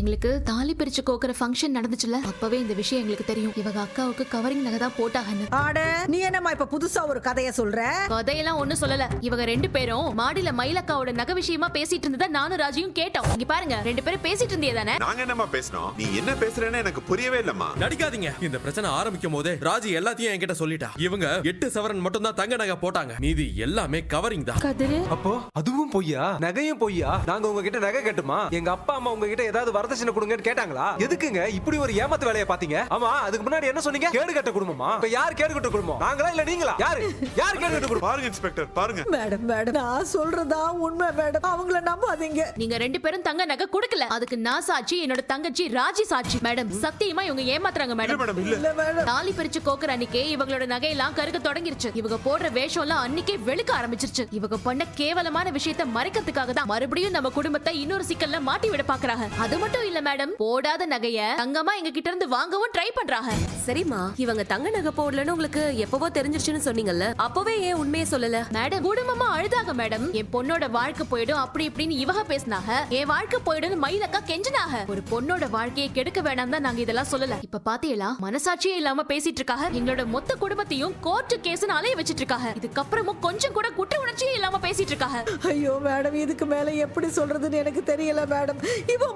எங்களுக்கு தாலி பிரிச்சு கோக்குற ஃபங்க்ஷன் நடந்துச்சுல அப்பவே இந்த விஷயம் எங்களுக்கு தெரியும். இவங்க அக்காவுக்கு கவரிங் நகை தான் போட்டாங்கன்னு ஆட நீ என்னம்மா இப்ப புதுசா ஒரு கதைய சொல்ற? கதையெல்லாம் ஒண்ணும் சொல்லல. இவங்க ரெண்டு பேரும் மாடியில மயிலக்காவோட நகை விஷயமா பேசிட்டு இருந்ததா நானும் ராஜியும் கேட்டோம். இங்க பாருங்க ரெண்டு பேரும் பேசிட்டு இருந்தே தானே? நாங்க என்னம்மா பேசணும் நீ என்ன பேசுறேன்னு எனக்கு புரியவே இல்லம்மா. நடிக்காதீங்க. இந்த பிரச்சனை ஆரம்பிக்கும் போதே ராஜி எல்லாத்தையும் என்கிட்ட சொல்லிட்டா. இவங்க எட்டு சவரன் மட்டும் தான் தங்க நகை போட்டாங்க. மீதி எல்லாமே கவரிங் தான். அப்போ அதுவும் பொய்யா? நகையும் பொய்யா? நாங்க உங்ககிட்ட நகை கட்டுமா? எங்க அப்பா அம்மா உங்ககிட்ட ஏதாவது வரதட்சணை கொடுங்கன்னு கேட்டாங்களா? எதுக்குங்க? இப்படி ஒரு ஏமாத்து வேலையை பாத்தீங்க ஆமா அதுக்கு முன்னாடி என்ன சொன்னீங்க? கேடு கட்ட குடும்பமா? இப்ப யார் கேடு கட்ட குடும்பம்? நாங்களா இல்ல நீங்களா? யாரு? யார் கேடு கட்ட குடும்பம்? பாருங்க இன்ஸ்பெக்டர் பாருங்க. மேடம் மேடம் நான் சொல்றதா உண்மை மேடம்? அவங்கள நம்பாதீங்க. நீங்க ரெண்டு பேரும் தங்க நகை கொடுக்கல. அதுக்கு நான் சாட்சி என்னோட தங்கச்சி ராஜி சாட்சி. மேடம் சத்தியமா இவங்க ஏமாத்துறாங்க மேடம். மேடம் இல்ல. இல்ல மேடம். தாலி பிரிச்சு கோக்குற அன்னைக்கே இவங்களோட நகையெல்லாம் கருக்க தொடங்கிருச்சு. இவங்க போடுற வேஷம் எல்லாம் அன்னைக்கே வெளுக்க ஆரம்பிச்சிருச்சு. இவங்க பண்ண கேவலமான விஷயத்த மறைக்கிறதுக்காக தான் மறுபடியும் நம்ம குடும்பத்தை இன்னொரு சிக்கல்ல மாட்டி விட பாக்குறாங்க. அது மட்டும் இல்ல மேடம் போடாத நகைய தங்கமா எங்க கிட்ட இருந்து வாங்கவும் ட்ரை பண்றாங்க. சரிம்மா இவங்க தங்க நகை போடலன்னு உங்களுக்கு எப்பவோ தெரிஞ்சிருச்சுன்னு சொன்னீங்கல்ல அப்பவே ஏன் உண்மையை சொல்லல? மேடம் குடும்பமா அழுதாங்க மேடம் என் பொண்ணோட வாழ்க்கை போயிடும் அப்படி இப்படின்னு இவக பேசினாங்க. என் வாழ்க்கை போயிடும் மயிலக்கா கெஞ்சினாங்க. ஒரு பொண்ணோட வாழ்க்கையை கெடுக்க வேண்டாம் தான் நாங்க இதெல்லாம் சொல்லல. இப்ப பாத்தீங்களா மனசாட்சியே இல்லாம பேசிட்டு இருக்காங்க. எங்களோட மொத்த குடும்பத்தையும் கோர்ட்டு கேஸ்னு அலைய வச்சிட்டு இருக்காங்க. இதுக்கப்புறமும் கொஞ்சம் கூட குற்ற உணர்ச்சியே இல்லாம பேசிட்டு இருக்காங்க. ஐயோ மேடம் இதுக்கு மேல எப்படி சொல்றதுன்னு எனக்கு தெரியல மேடம் இவ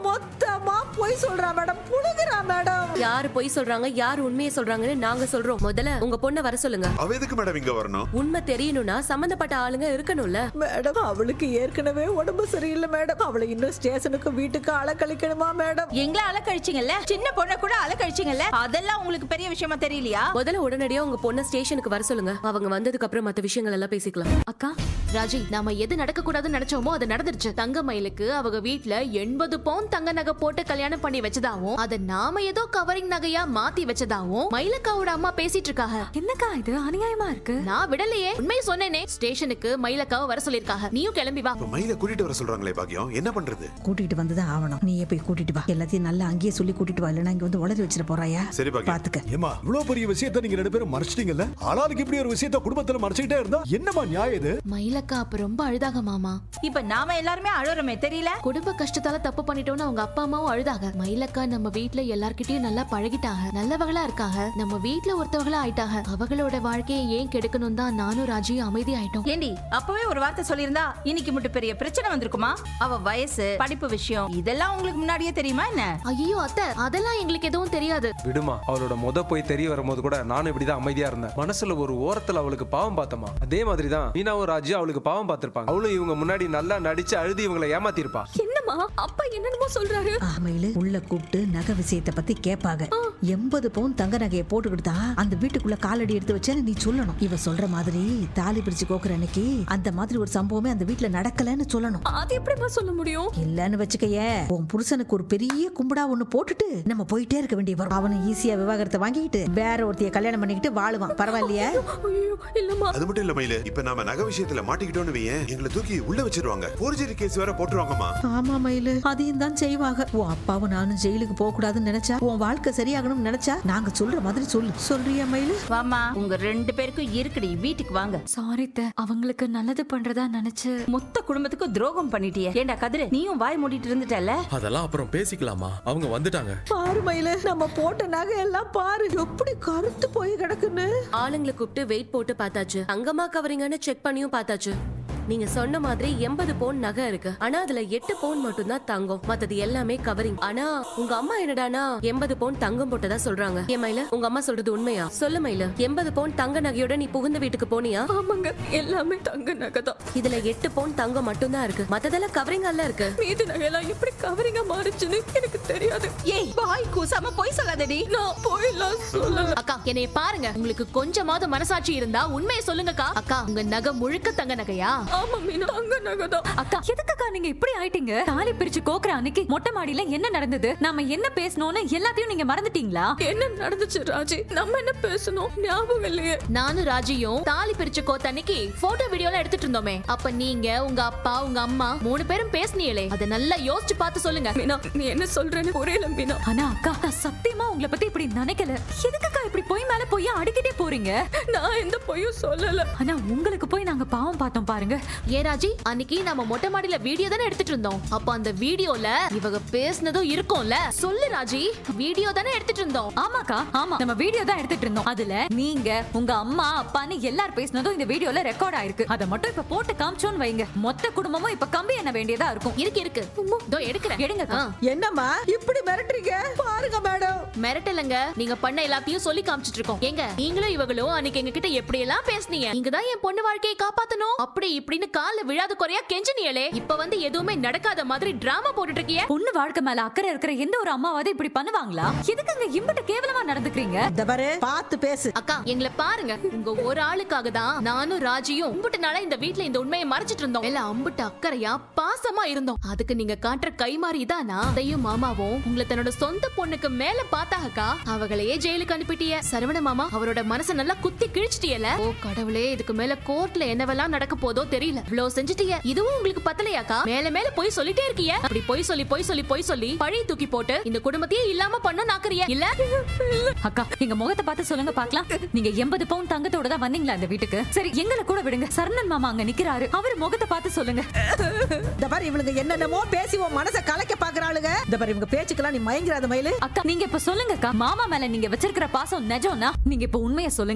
மொத்தமா போய் சொல்றா மேடம் புழுகுறா மேடம். யாரு பொய் சொல்றாங்க யாரு உண்மையை சொல்றாங்கன்னு நாங்க சொல்றோம். முதல்ல உங்க பொண்ணை வர சொல்லுங்க. அவ எதுக்கு மேடம் இங்க வரணும்? உண்மை தெரியணும்னா சம்பந்தப்பட்ட ஆளுங்க இருக்கணும்ல. மேடம் அவளுக்கு ஏற்கனவே உடம்பு சரியில்லை மேடம். அவளை இன்னும் ஸ்டேஷனுக்கு வீட்டுக்கு அலக்கழிக்கணுமா மேடம்? எங்களை அலக்கழிச்சிங்கல்ல? சின்ன பொண்ணை கூட அலக்கழிச்சிங்கல்ல அதெல்லாம் உங்களுக்கு பெரிய விஷயமா தெரியலையா? முதல்ல உடனடியா உங்க பொண்ணை ஸ்டேஷனுக்கு வர சொல்லுங்க. அவங்க வந்ததுக்கு அப்புறம் மத்த விஷயங்கள் எல்லாம் பேசிக்கலாம். அக்கா ராஜி நாம எது நடக்க கூடாதுன்னு நினைச்சோமோ அது நடந்துருச்சு. தங்க மயிலுக்கு அவங்க வீட்ல எண்பது பவுன் தங்க நகை போட்டு கல்யாணம் பண்ணி வச்சதாவும் அத நாம ஏதோ கவரிங் நகையா மாத்தி வச்சதாவும் மயிலக்காவோட அம்மா பேசிட்டு இருக்காங்க. என்னக்கா இது? அநியாயமா இருக்கு. நான் விடலையே. உண்மையை சொன்னேனே. ஸ்டேஷனுக்கு மயிலக்காவை வர சொல்லிருக்காங்க நீயும் கிளம்பி வா. இப்ப மயில கூட்டிட்டு வர சொல்றாங்களே பாக்கியம். என்ன பண்றது? கூட்டிட்டு வந்துதான் ஆகணும். நீயே போய் கூட்டிட்டு வா. எல்லாத்தையும் நல்லா அங்கேயே சொல்லி கூட்டிட்டு வா. இல்லைன்னா இங்க வந்து உளறி வச்சிட போறாயா? சரி பாத்துக்க. ஏமா இவ்வளவு பெரிய விஷயத்தை நீங்க ரெண்டு பேரும் மறைச்சிட்டீங்கல்ல? ஆளாளுக்கு இப்படி ஒரு விஷயத்த குடும்பத்துல மறைச்சிக்கிட்டே இருந்தா என்னமா நியாயம் இது? மயிலக்கா அப்ப ரொம்ப அழுதாக மாமா. இப்ப நாம எல்லாருமே அழுறமே தெரியல? குடும்ப கஷ்டத்தால தப்பு பண்ணிட்டோம்னு அவங்க அப்பா அம்மாவும் அழுதாக மயிலக்கா நம்ம வீட்ல எல்லார்கிட்டயும் நல்லா பழகிட்டாங்க. நல்லவங்களா இருக்காங்க. நம்ம வீட்ல ஒருத்தவங்களா ஆயிட்டாங்க. அவங்களோட வாழ்க்கையை ஏன் கெடுக்கணும் தான் நானும் ராஜியும் அமைதி ஆயிட்டோம் ஏண்டி அப்பவே ஒரு வார்த்தை சொல்லியிருந்தா இன்னைக்கு மட்டும் பெரிய பிரச்சனை வந்திருக்குமா? அவ வயசு படிப்பு விஷயம் இதெல்லாம் உங்களுக்கு முன்னாடியே தெரியுமா என்ன? ஐயோ அத்தை அதெல்லாம் எங்களுக்கு எதுவும் தெரியாது. விடுமா அவளோட முத போய் தெரிய வரும்போது கூட நானும் இப்படிதான் அமைதியா இருந்தேன். மனசுல ஒரு ஓரத்துல அவளுக்கு பாவம் பார்த்தமா அதே மாதிரி தான் மீனாவும் ராஜு அவளுக்கு பாவம் பார்த்திருப்பாங்க. அவளும் இவங்க முன்னாடி நல்லா நடிச்சு அழுது இவங்களை ஏமாத்திருப்பா. என்னம்மா அப்பா என்னென்னமோ சொல்றாரு. ஆமையில உள்ள கூப்பிட்டு நகை விஷயத்தை பத்தி கேட்பாங்க. எண்பது பவுன் தங்க நகையை போட்டுக்கிட்டு தான் அந்த வீட்டுக்குள்ள காலடி எடுத்து வச்சேன்னு நீ சொல்லணும். இவ சொல்ற மாதிரி தாலி பிரிச்சு கோக்குற அன்னைக்கு அந்த மாதிரி ஒரு சம்பவமே அந்த வீட்டுல நடக்கலன்னு சொல்லணும். அது எப்படிம்மா சொல்ல முடியும்? இல்லன்னு வச்சுக்கயே உன் புருஷனுக்கு ஒரு பெரிய கும்பிடா ஒண்ணு போட்டுட்டு நம்ம போயிட்டே இருக்க வேண்டிய வரும் அவனை ஈஸியா விவாகரத்தை வாங்கிக்கிட்டு வேற ஒருத்தைய கல்யாணம் பண்ணிக்கிட்டு வாழுவான். பரவாயில்லையா? இல்லம்மா. அது மட்டும் இல்ல மயில. இப்ப நாம நகை விஷயத்துல மாட்டிக்கிட்டோம்னு வையேன். எங்களை தூக்கி உள்ள வச்சிருவாங்க. போர்ஜரி கேஸ் வேற போட்டுருவாங்கம்மா. ஆமா மயிலு. அதையும் தான் செய்வாங்க. உன் அப்பாவும் நானும் ஜெயிலுக்கு போக கூடாதுன்னு நினைச்சா? உன் வாழ்க்கை சரியாகணும்னு நினைச்சா? நாங்க சொல்ற மாதிரி சொல்லு. சொல்றியா மயிலு? வாமா உங்க ரெண்டு பேருக்கும் இருக்குடி. வீட்டுக்கு வாங்க. சாரி த அவங்களுக்கு நல்லது பண்றதா நினைச்சு. மொத்த குடும்பத்துக்கும் துரோகம் பண்ணிட்டியே. ஏண்டா கதிரு நீயும் வாய் மூடிட்டு இருந்துட்டல அதெல்லாம் அப்புறம் பேசிக்கலாமா? அவங்க வந்துட்டாங்க. பாரு மயிலு. நம்ம போட்ட நகை எல்லாம் பாரு. எப்படி கருத்து போய் கிடக்குன்னு? ஆளுங்களை கூப்பிட்டு வெயிட் போட்டு பார்த்தாச்சு. தங்கமா கவரிங்கன்னு செக் பண்ணியும் பார்த்தாச்சு. நீங்க சொன்ன மாதிரி எண்பது பவுன் நகை இருக்கு. ஆனா அதுல எட்டு பவுன் மட்டும் தான் தங்கம். மத்தது எல்லாமே கவரிங் ஆனா உங்க அம்மா என்னடானா எண்பது பவுன் தங்கம் போட்டதா சொல்றாங்க. ஏன் மயில? உங்க அம்மா சொல்றது உண்மையா? சொல்லு மயில. எண்பது பவுன் தங்க நகையோட நீ புகுந்த வீட்டுக்கு போனியா? ஆமாங்க. எல்லாமே தங்க நகை தான். இதுல எட்டு பவுன் தங்கம் மட்டும் தான் இருக்கு. மத்ததெல்லாம் கவரிங் அல்ல இருக்கு. மீதி நகையெல்லாம் எப்படி கவரிங்கா மாறுச்சுன்னு எனக்கு தெரியாது. ஏய் வாய் கூசாம போய் சொல்லாதடி. நான் போயிடலாம் சொல்லல. அக்கா என்னைய பாருங்க. உங்களுக்கு கொஞ்சமாவது மனசாட்சி இருந்தா உண்மையை சொல்லுங்கக்கா. அக்கா உங்க நகை முழுக்க தங்க நகையா? ஆமா மீனா. தங்க நகை தான் அக்கா எதுக்குக்கா நீங்க இப்படி ஆயிட்டீங்க? தாலி பிரிச்சு கோக்குற அன்னைக்கு மொட்டை மாடியில என்ன நடந்தது? நாம என்ன பேசணும்னு எல்லாத்தையும் நீங்க மறந்துட்டீங்களா? என்ன நடந்துச்சு ராஜி? நம்ம என்ன பேசணும்? ஞாபகம் இல்லையே. நானும் ராஜியும் தாலி பிரிச்சு கோத்த அன்னைக்கு போட்டோ வீடியோல எடுத்துட்டு இருந்தோமே. அப்ப நீங்க உங்க அப்பா உங்க அம்மா மூணு பேரும் பேசுனீங்களே. அத நல்லா யோசிச்சு பார்த்து சொல்லுங்க. மீனா நீ என்ன சொல்றேன்னு புரியல மீனா. ஆனா அக்கா நான் சத்தியமா உங்களை பத்தி இப்படி நினைக்கல. எதுக்குக்கா இப்படி பொய் மேல பொய்யா அடிக்கிட்டே போறீங்க? நான் எந்த பொய்யும் சொல்லல. ஆனா உங்களுக்கு போய் நாங்க பாவம் பார்த்தோம் பாருங்க. ஏ ராஜி? அன்னைக்கு நம்ம மொட்டை மாடியில வீடியோ தானே எடுத்துட்டு இருந்தோம். அப்ப அந்த வீடியோல இவங்க பேசுனதும் இருக்கும்ல. சொல்லு ராஜி. வீடியோ தானே எடுத்துட்டு இருந்தோம். ஆமாக்கா ஆமா. நம்ம வீடியோ தான் எடுத்துட்டு இருந்தோம். அதுல நீங்க உங்க அம்மா அப்பான்னு எல்லாரும் பேசினதும் இந்த வீடியோல ரெக்கார்ட் ஆயிருக்கு. அதை மட்டும் இப்ப போட்டு காமிச்சோன்னு வைங்க. மொத்த குடும்பமும் இப்ப கம்பி என்ன வேண்டியதா இருக்கும். இருக்கு இருக்கு. இதோ எடுக்கிறேன். எடுங்கக்கா. ஆ. என்னம்மா? இப்படி மிரட்டுறீங்க? பாருங்க மேடம். மிரட்டலங்க. நீங்க பண்ண எல்லாத்தையும் சொல்லி காமிச்சிட்டு இருக்கோம். எங்க நீங்களும் இவங்களும் அன்னைக்கு எங்க கிட்ட எப்படி எல்லாம் பேசுனீங்க? நீங்க தான் என் பொண்ணு வாழ்க்கையை காப்பாத்தணும். அப்படி இப்படின்னு கால விழாத குறையா கெஞ்சினியலே இப்ப வந்து எதுவுமே நடக்காத மாதிரி டிராமா போட்டுட்டு இருக்கிய பொண்ணு வாழ்க்கை மேல அக்கறை இருக்கிற எந்த ஒரு அம்மாவாவது இப்படி பண்ணுவாங்களா? எதுக்குங்க இம்பட்டு கேவலமா நடந்துக்கிறீங்க? இந்த பாரு பார்த்து பேசு. அக்கா எங்களை பாருங்க. உங்க ஒரு ஆளுக்காக தான் நானும் ராஜியும் அம்புட்டு நாளா இந்த வீட்ல இந்த உண்மையை மறைச்சிட்டு இருந்தோம். எல்லாம் அம்புட்டு அக்கறையா பாசமா இருந்தோம். அதுக்கு நீங்க காட்டுற கைமாறி தானா அதையும் மாமாவும் உங்களை தன்னோட சொந்த பொண்ணுக்கு மேல பார்த்தாகக்கா அவங்களையே ஜெயிலுக்கு அனுப்பிட்டிய. சரவண மாமா அவரோட மனச நல்லா குத்தி கிழிச்சிட்டியல? ஓ கடவுளே இதுக்கு மேல கோர்ட்ல என்னவெல்லாம் நடக்க போதோ தெரியல இவ்வளவு செஞ்சுட்டிய. இதுவும் உங்களுக்கு பத்தலையாக்கா? மேல மேல போய் சொல்லிட்டே இருக்கிய. அப்படி போய் சொல்லி போய் சொல்லி போய் சொல்லி பழி தூக்கி போட்டு இந்த குடும்பத்தையே இல்லாம பண்ண நாக்குறிய இல்ல? அக்கா எங்க முகத்தை பார்த்து சொல்லுங்க பார்க்கலாம். நீங்க எண்பது பவுன் தங்கத்தோட தான் வந்தீங்களா இந்த வீட்டுக்கு? சரி எங்களை கூட விடுங்க. சரணன் மாமா அங்க நிக்கிறாரு. அவர் முகத்தை பார்த்து சொல்லுங்க. இந்த பாரு இவளுங்க என்னென்னமோ பேசி உன் மனசை கலைக்க பாக்குறாளுங்க. இந்த பாரு இவங்க பேச்சுக்கெல்லாம் நீ மயங்கிறாத மயிலு. அக்கா நீங்க இப்ப சொல்லுங்கக்கா. மாமா மேல நீங்க வச்சிருக்கிற பாசம் நிஜம்னா நீங்க இப்ப உண்மையை சொல்லுங்க.